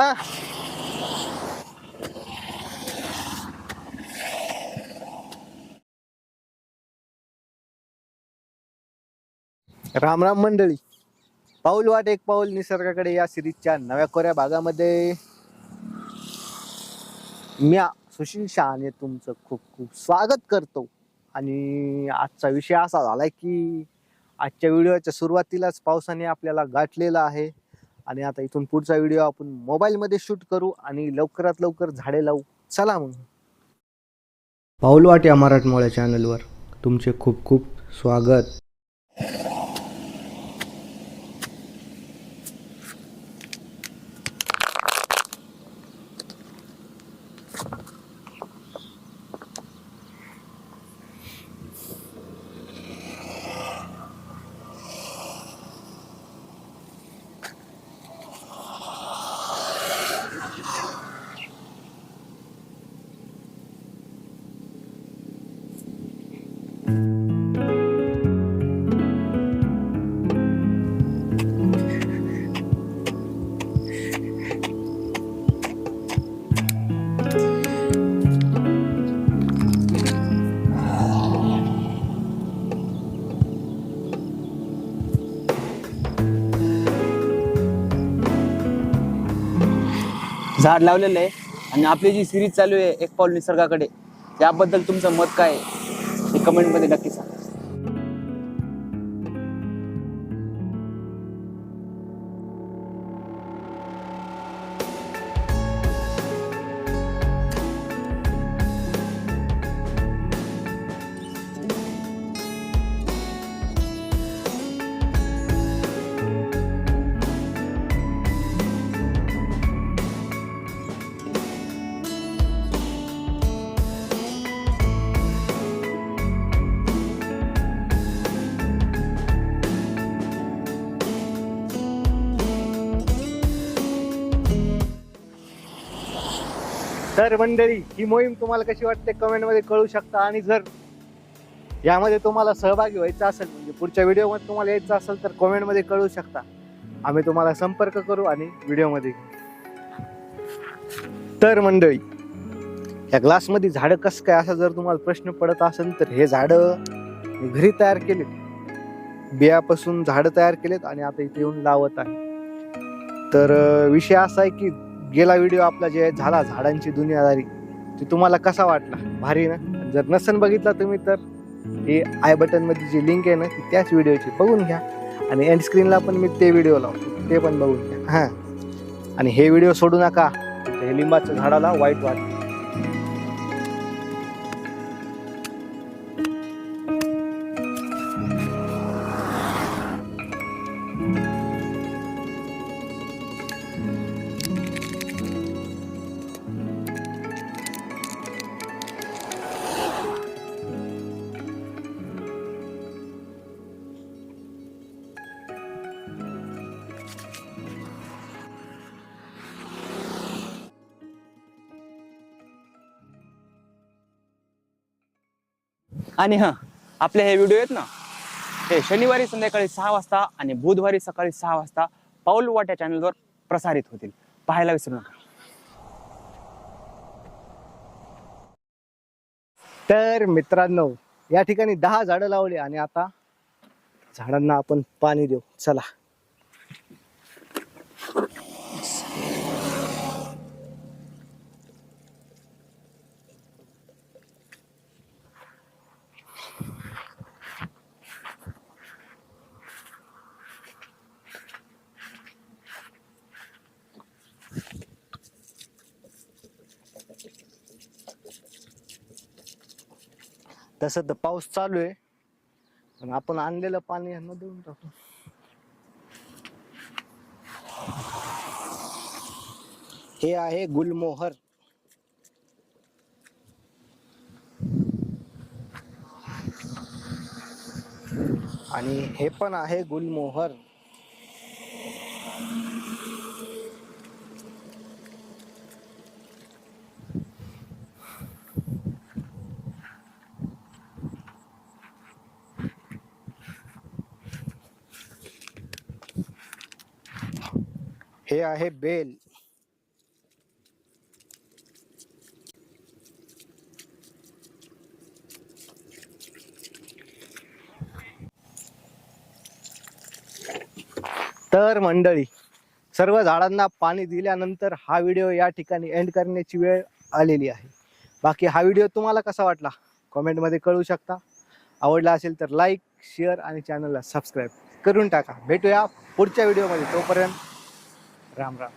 हा. राम राम मंडळी. पाऊल वाट एक पाऊल निसर्गाकडे या सिरीजच्या नव्या कोऱ्या भागामध्ये. म्या सुशील शहाने तुमचं खूप खूप स्वागत करतो. आणि आजचा विषय असा झालाय की आजच्या व्हिडिओच्या सुरुवातीलाच पावसाने आपल्याला गाठलेला आहे. आणि आता इथून पुढचा व्हिडिओ आपण मोबाईलमध्ये शूट करू आणि लवकरात लवकर झाडे लावू. चला मग. पाऊलवाट या मराठमोळ्या चॅनलवर तुमचे खूप खूप स्वागत. झाड लावलेलं आहे. आणि आपली जी सिरीज चालू आहे एक पाऊल निसर्गाकडे त्याबद्दल तुमचं मत काय आहे? हे कमेंटमध्ये नक्की सांगा. तर मंडळी ही मोहीम तुम्हाला कशी वाटते कमेंटमध्ये कळू शकता आणि जर यामध्ये तुम्हाला सहभागी व्हायचं असेल म्हणजे पुढच्या व्हिडिओमध्ये तुम्हाला यायचं असेल तर कमेंटमध्ये कळू शकता. आम्ही तुम्हाला संपर्क करू आणि व्हिडिओमध्ये तर मंडळी या ग्लासमध्ये झाडं कसं काय असा जर तुम्हाला प्रश्न पडत असेल तर हे झाडं घरी तयार केलेत. बियापासून झाडं तयार केलेत आणि आता इथे येऊन लावत आहे. तर विषय असा आहे की गेला व्हिडिओ आपला जे झाला झाडांची दुनियादारी ते तुम्हाला कसा वाटला? भारी ना? जर नसन बघितला तुम्ही तर हे आय बटनमध्ये जी लिंक आहे ना ती त्याच व्हिडिओची बघून घ्या. आणि एंड स्क्रीनला पण मी ते व्हिडिओ लावतो. ते पण बघून घ्या. हां. आणि हे व्हिडिओ सोडू नका. हे लिंबाच्या झाडाला वाईट वाटतं. आणि हा आपले हे व्हिडिओ आहेत ना हे शनिवारी संध्याकाळी सहा वाजता आणि बुधवारी सकाळी सहा वाजता पाऊल वाट्या चॅनलवर प्रसारित होतील. पाहायला विसरू नका. तर मित्रांनो या ठिकाणी दहा झाडं लावली आणि आता झाडांना आपण पाणी देऊ. चला. तसं तर पाऊस चालू आहे. पण आपण आणलेलं पाणी यांना देऊन टाकू. हे आहे गुलमोहर. आणि हे पण आहे गुलमोहर. हे आहे बेल. तर मंडळी सर्व झाडांना पाणी दिल्यानंतर हा व्हिडिओ या ठिकाणी एंड करण्याची वेळ आलेली आहे. बाकी हा व्हिडिओ तुम्हाला कसा वाटला? कॉमेंटमध्ये कळू शकता. आवडला असेल तर लाईक शेअर आणि चॅनलला सबस्क्राईब करून टाका. भेटूया पुढच्या व्हिडिओमध्ये. तोपर्यंत Рам-рам.